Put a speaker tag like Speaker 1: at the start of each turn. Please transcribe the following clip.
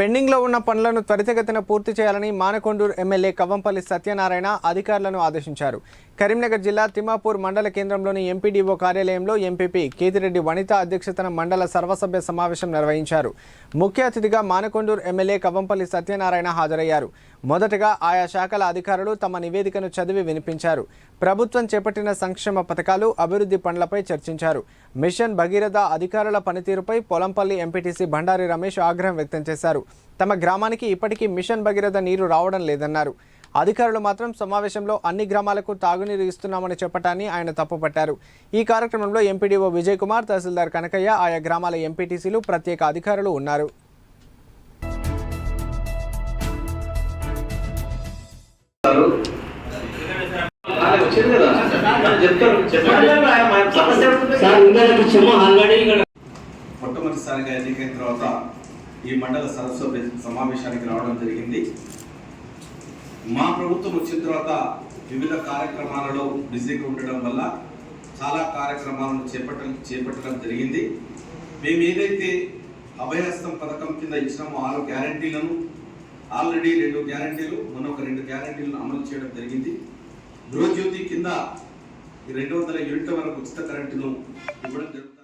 Speaker 1: పెండింగ్లో ఉన్న పనులను త్వరితగతిన పూర్తి చేయాలని మానకొండూరు ఎమ్మెల్యే కవ్వంపల్లి సత్యనారాయణ అధికారులను ఆదేశించారు. కరీంనగర్ జిల్లా తిమ్మాపూర్ మండల కేంద్రంలోని ఎంపీడీఓ కార్యాలయంలో ఎంపీపీ కేతిరెడ్డి వనిత అధ్యక్షతన మండల సర్వసభ్య సమావేశం నిర్వహించారు. ముఖ్య అతిథిగా మానకొండూరు ఎమ్మెల్యే కవ్వంపల్లి సత్యనారాయణ హాజరయ్యారు. మొదటగా ఆయా శాఖల అధికారులు తమ నివేదికను చదివి వినిపించారు. ప్రభుత్వం చేపట్టిన సంక్షేమ పథకాలు అభివృద్ధి పనులపై చర్చించారు. మిషన్ భగీరథ అధికారుల పనితీరుపై పొలంపల్లి ఎంపీటీసీ బండారి రమేష్ ఆగ్రహం వ్యక్తం చేశారు. తమ గ్రామానికి ఇప్పటికీ మిషన్ భగీరథ నీరు రావడం లేదన్నారు. అధికారులు మాత్రం సమావేశంలో అన్ని గ్రామాలకు తాగునీరు ఇస్తున్నామని చెప్పటాన్ని ఆయన తప్పుపట్టారు. ఈ కార్యక్రమంలో ఎంపీడీఓ విజయ్ కుమార్ తహసీల్దార్ కనకయ్య ఆయా గ్రామాల ఎంపీటీసీలు ప్రత్యేక అధికారులు ఉన్నారు.
Speaker 2: మొట్టమొదటిసారిగా ఎన్నికైన తర్వాత ఈ మండల సరస్వ సమావేశానికి రావడం జరిగింది. మా ప్రభుత్వం వచ్చిన తర్వాత వివిధ కార్యక్రమాలలో బిజీగా ఉండడం వల్ల చాలా కార్యక్రమాలను చేపట్టడం చేపట్టడం జరిగింది. మేము ఏదైతే అభయహస్తం పథకం కింద ఇచ్చినామో ఆరు గ్యారంటీలను ఆల్రెడీ రెండు గ్యారంటీలు మొన్న ఒక రెండు గ్యారంటీలను అమలు చేయడం జరిగింది. గృహజ్యోతి కింద రెండు వందల యూనిట్ల వరకు ఉచిత కరెంటును ఇవ్వడం జరుగుతుంది.